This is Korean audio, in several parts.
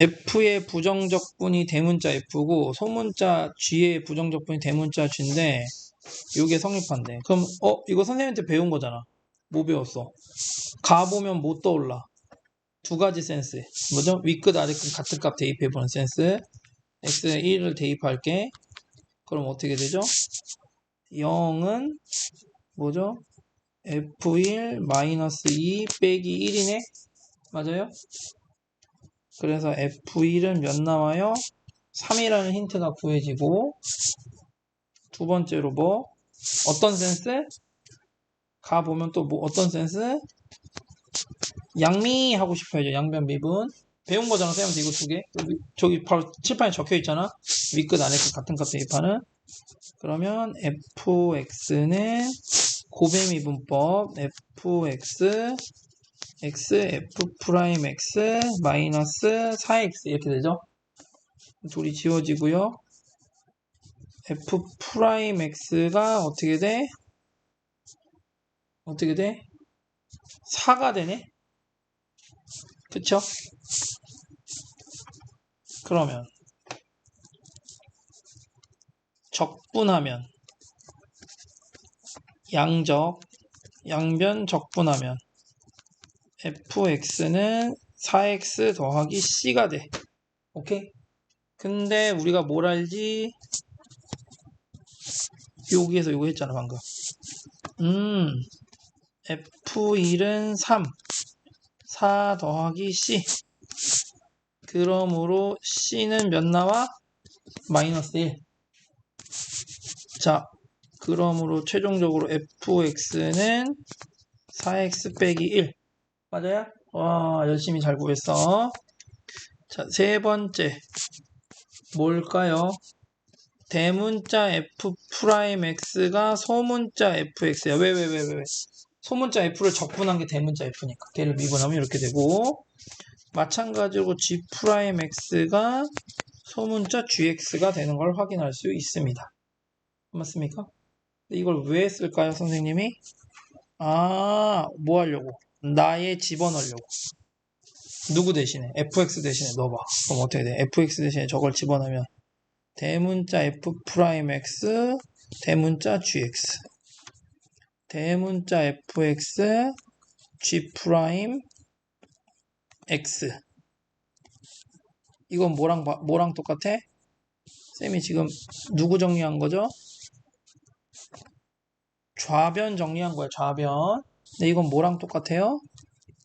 F의 부정적분이 대문자 F고 소문자 G의 부정적분이 대문자 G인데 이게 성립한대. 그럼 어 이거 선생님한테 배운 거잖아. 뭐 배웠어? 가 보면 못 떠올라. 두 가지 센스. 뭐죠? 윗끝 아래끝 같은 값 대입해보는 센스. x에 1을 대입할게. 그럼 어떻게 되죠? 0은 뭐죠? f1 마이너스 2 빼기 1이네? 맞아요? 그래서 F1은 몇 나와요? 3이라는 힌트가 구해지고 두 번째로 뭐? 어떤 센스? 가 보면 또 뭐 어떤 센스? 양미 하고 싶어야죠. 양변 미분. 배운 거잖아, 쌤한테 이거 두 개. 저기 바로 칠판에 적혀 있잖아. 윗끝 아래끝 같은 값 대입하는. 그러면 fx는 고배 미분법 fx x f 프라임 x 마이너스 4x 이렇게 되죠. 둘이 지워지고요. f 프라임 x가 어떻게 돼? 어떻게 돼? 4가 되네? 그쵸? 그러면 적분하면 양적 양변 적분하면 fx는 4x 더하기 c가 돼. 오케이? 근데 우리가 뭘 알지? 여기에서 이거 했잖아 방금. 음 f1은 3 4 더하기 c 그러므로 c는 몇 나와? 마이너스 1 자, 그러므로 최종적으로 fx는 4x 빼기 1 맞아요? 와, 열심히 잘 구했어. 자, 세 번째. 뭘까요? 대문자 f 프라임 x가 소문자 fx야. 왜, 왜, 왜, 왜, 왜? 소문자 f를 적분한 게 대문자 f니까. 걔를 미분하면 이렇게 되고. 마찬가지로 g 프라임 x가 소문자 gx가 되는 걸 확인할 수 있습니다. 맞습니까? 이걸 왜 쓸까요, 선생님이? 아, 뭐 하려고? 나에 집어넣으려고. 누구 대신에? fx 대신에 넣어봐. 그럼 어떻게 돼? fx 대신에 저걸 집어넣으면 대문자 f 프라임 x 대문자 gx 대문자 fx g 프라임 x 이건 뭐랑 뭐랑 똑같아? 쌤이 지금 누구 정리한 거죠? 좌변 정리한 거야 좌변 근데 이건 뭐랑 똑같아요?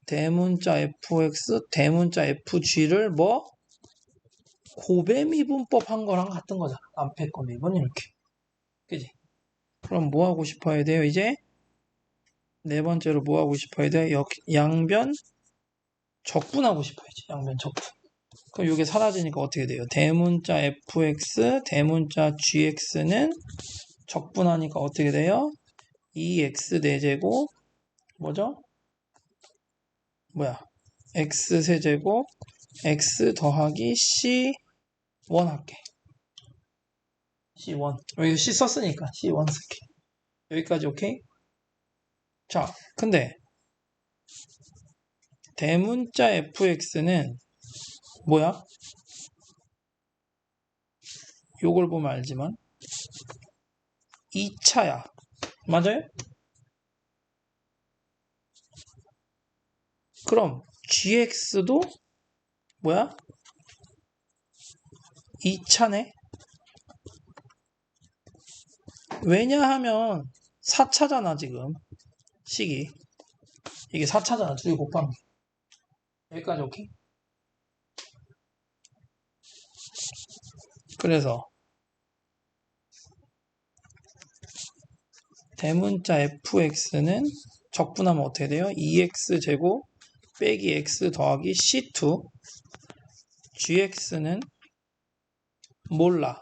대문자 fx, 대문자 fg를 뭐? 고배 미분법 한 거랑 같은 거잖아. 앞에 거 미분 이렇게. 그지? 그럼 뭐 하고 싶어야 돼요, 이제? 네 번째로 뭐 하고 싶어야 돼? 역, 양변 적분하고 싶어야지. 양변 적분. 그럼 이게 사라지니까 어떻게 돼요? 대문자 fx, 대문자 gx는 적분하니까 어떻게 돼요? 2x 4제곱 뭐죠? 뭐야? x 세제곱 x 더하기 c 원 할게. c1 여기 c 썼으니까 c1 쓸게. 여기까지 오케이? 자, 근데 대문자 fx는 뭐야? 요걸 보면 알지만 2차야. 맞아요? 그럼 gx도 뭐야? 2차네? 왜냐하면 4차잖아 지금 식이 이게 4차잖아 둘이 게 여기까지 오케이? 그래서 대문자 fx는 적분하면 어떻게 돼요? 2x제곱 빼기 x 더하기 c2 gx는 몰라.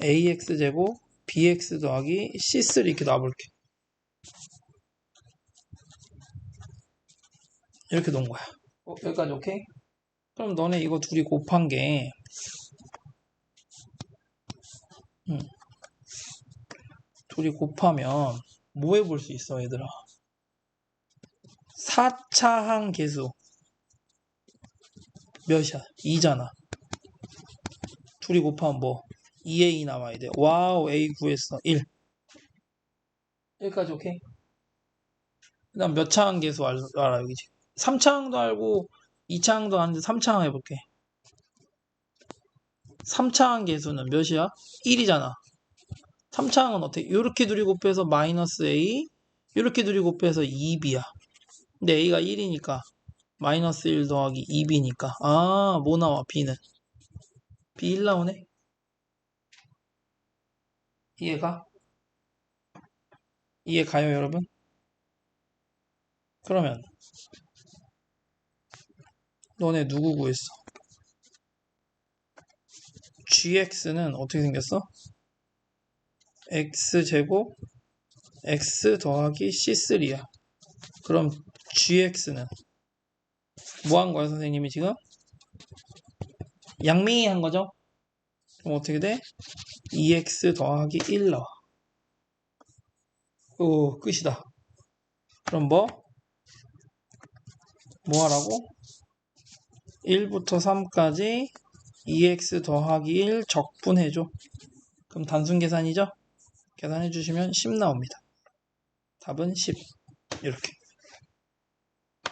ax제곱 bx 더하기 c3 이렇게 놔볼게. 이렇게 놓은 거야. 어, 여기까지 오케이? 그럼 너네 이거 둘이 곱한 게 음, 둘이 곱하면 뭐 해볼 수 있어 얘들아 4차항 계수 몇이야? 2잖아. 둘이 곱하면 뭐? 2a 나와야 돼. 와우, a 구했어. 1. 1까지 오케이? 그 다음 몇 차항 계수 알, 알아, 여기 지금. 3차항도 알고, 2차항도 아는데 3차항 해볼게. 3차항 계수는 몇이야? 1이잖아. 3차항은 어떻게? 요렇게 둘이 곱해서 마이너스 a, 요렇게 둘이 곱해서 2b야. 근데 a가 1이니까 마이너스 1 더하기 2b니까 아, 뭐 나와, b는? b 1 나오네? 이해가? 이해 가요, 여러분? 그러면 너네 누구 구했어? gx는 어떻게 생겼어? x제곱 x 더하기 c3야. 그럼 gx는 뭐 한 거야, 선생님이 지금? 양미 한 거죠? 그럼 어떻게 돼? 2x 더하기 1 나와. 오, 끝이다. 그럼 뭐? 뭐 하라고? 1부터 3까지 2x 더하기 1 적분해줘. 그럼 단순 계산이죠? 계산해 주시면 10 나옵니다. 답은 10. 이렇게.